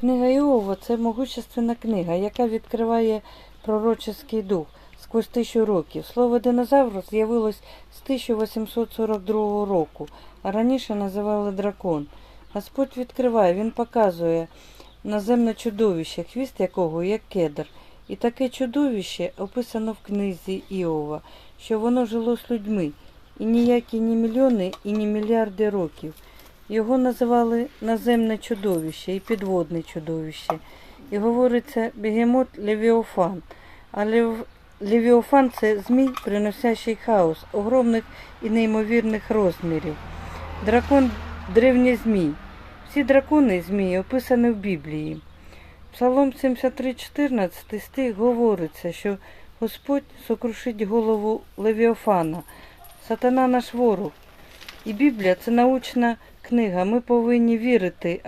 Книга Іова це могущественна книга, яка відкриває пророческий дух сквозь тисячу років. Слово динозавр з'явилось з 1842 року, а раніше називали дракон. Господь відкриває, він показує наземне чудовище, хвіст якого як кедр. І таке чудовище описано в книзі Іова, що воно жило з людьми, і ніякі ні мільйони, і ні мільярди років. Його називали наземне чудовище і підводне чудовище. І говориться бегемот Левіофан. А Лев... Левіофан це змій, приносящий хаос, огромних і неймовірних розмірів. Дракон древній змій. Всі дракони і змії описані в Біблії. Псалом 73,14 стих говориться, що Господь сокрушить голову Левіофана. Сатана наш ворог. І Біблія це научна книга. Ми повинні вірити,